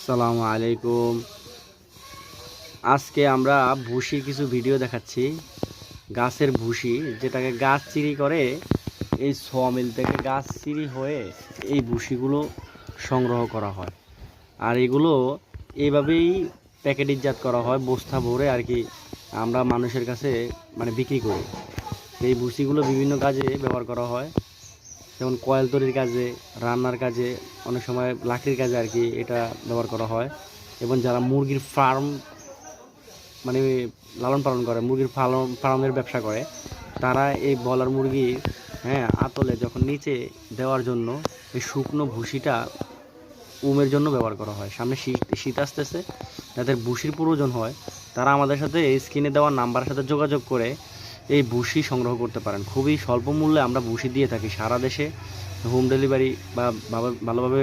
আসসালামু আলাইকুম। আজকে আমরা ভুসির কিছু ভিডিও দেখাচ্ছি। গাছের ভুসি, যেটাকে গাছ চিরি করে, এই মিল থেকে গাছ চিরি হয়ে এই ভুসিগুলো সংগ্রহ করা হয়। আর এগুলো এইভাবেই প্যাকেটিংজাত করা হয়, বস্তা ভরে আর কি আমরা মানুষের কাছে মানে বিক্রি করি। এই ভুসিগুলো বিভিন্ন কাজে ব্যবহার করা হয়। যেমন কয়েল তৈরির কাজে, রান্নার কাজে, অনেক সময় লাকড়ির কাজে আর কি এটা ব্যবহার করা হয়। এবং যারা মুরগির ফার্ম মানে লালন পালন করে, মুরগির ফার্ম ফার্মের ব্যবসা করে, তারা এই বলার মুরগির হ্যাঁ আতলে যখন নিচে দেওয়ার জন্য এই শুকনো ভুসিটা উমের জন্য ব্যবহার করা হয়। সামনে শীত শীত আসতেছে, যাদের ভুসির প্রয়োজন হয়, তারা আমাদের সাথে এই স্ক্রিনে দেওয়া নাম্বারের সাথে যোগাযোগ করে এই ভুসি সংগ্রহ করতে পারেন। খুবই স্বল্প মূল্যে আমরা ভুসি দিয়ে থাকি সারা দেশে। হোম ডেলিভারি বা ভালো- ভালোভাবে